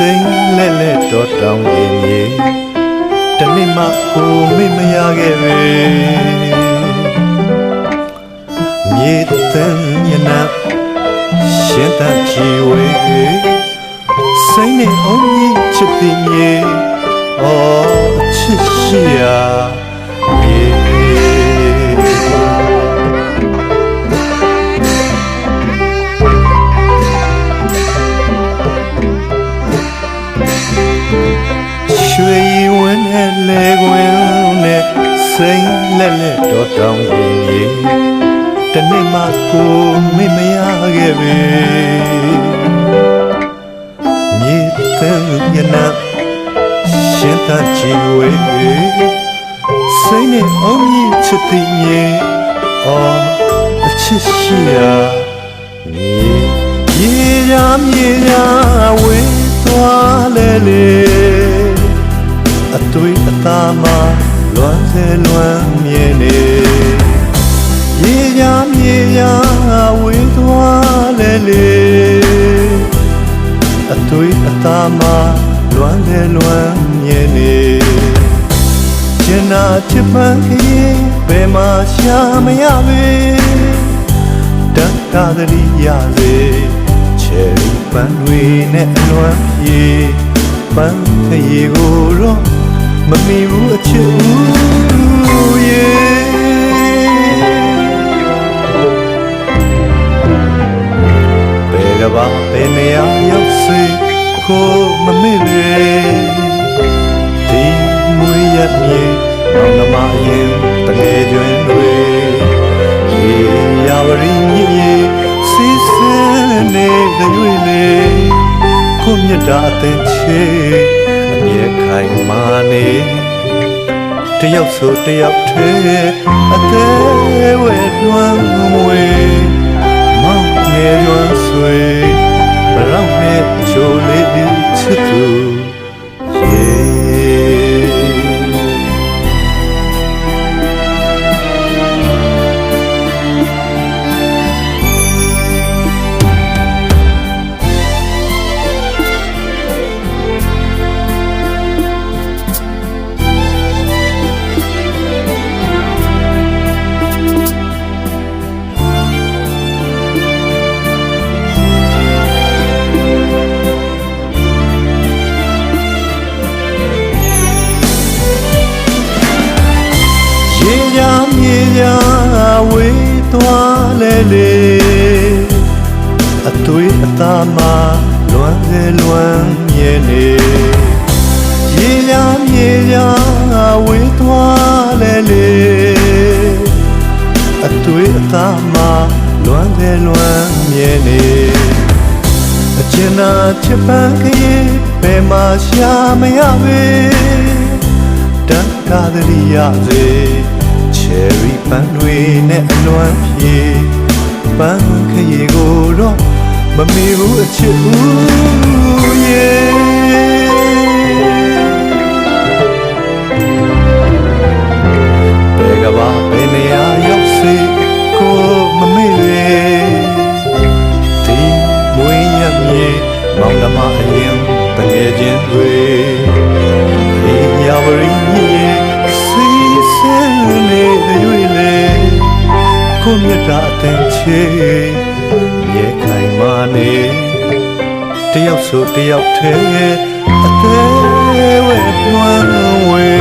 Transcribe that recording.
စိန်လဲ့လဲ့တော်တောင်းရင်မြေတနစ်မှကိုမေ့မရခဲ့ပေမြေတန်ညနာရှင်တန်ချီဝေးစိန်နဲ့အောင်ကြီးချစ်သည်မြေ စိမ့်လက်လက်တော့တောင်းရင်ရေတနေ့မှကိုမေ့မရခဲ့ပဲမြေတန်းညနာရှင်သာချီဝေစိမ့်နဲ့အုံးကြီးချစ်သည်မြေအော်အချစ်ရှိရာမြေရေရာမြေရာဝေးသွားလေလေအတွေ့အသာမှ လွမ်းစေလွမ်းမြင်နေရေရမြေရဝေးသွားလေလေအတွေ့အသာမှလွမ်းစေလွမ်းမြင်နေကျင်နာချစ်ပန်းကြီးဘယ်မှာရှာမရပဲတန်တာသတိရစေချယ်ရီပန်းတွေနဲ့အလွမ်းပြေပန်းခရီကိုတော့ မမီဘူးအချစ်ဦးရေဘယ်ကဘာဘယ်နေရာရောက်စေကိုမမေ့လေဒီမွေရမြေမောင်နှမအရင်တကယ်ကျွန်းတွေရေရဝရီမြစ်ရေစီစဲနေတဲ့ရွေလေကိုမြတ်တာအသင်ချေ အမြဲခိုင်မာနေတယောက်ဆိုတယောက်ထဲအသေးဝဲလွမ်းမွေမောင်ငယ်ရွမ်းဆွေဘရောက်နဲ့ချိုလေး ရမြေရဝေးသွားလေလေအတွေ့အသာမှလွမ်းစေလွမ်းမြင်နေရေရမြေရဝေးသွားလေလေအတွေ့အသာမှလွမ်းစေလွမ်းမြင်နေအကျဉ်းနာချစ်ပန်းကလေးဘယ်မှာရှာမရပဲတန်ကားတရိရစေ ချယ်ရီပန်းတွေနဲ့အလွမ်းပြေပန်းခရီကိုတော့မမီဘူးအချစ်ဦးရေ မြတ်တာအသင်ချေမြေခိုင်မာနေတယောက်ဆိုတယောက်ထဲအသေးဝဲတွန်းဝဲ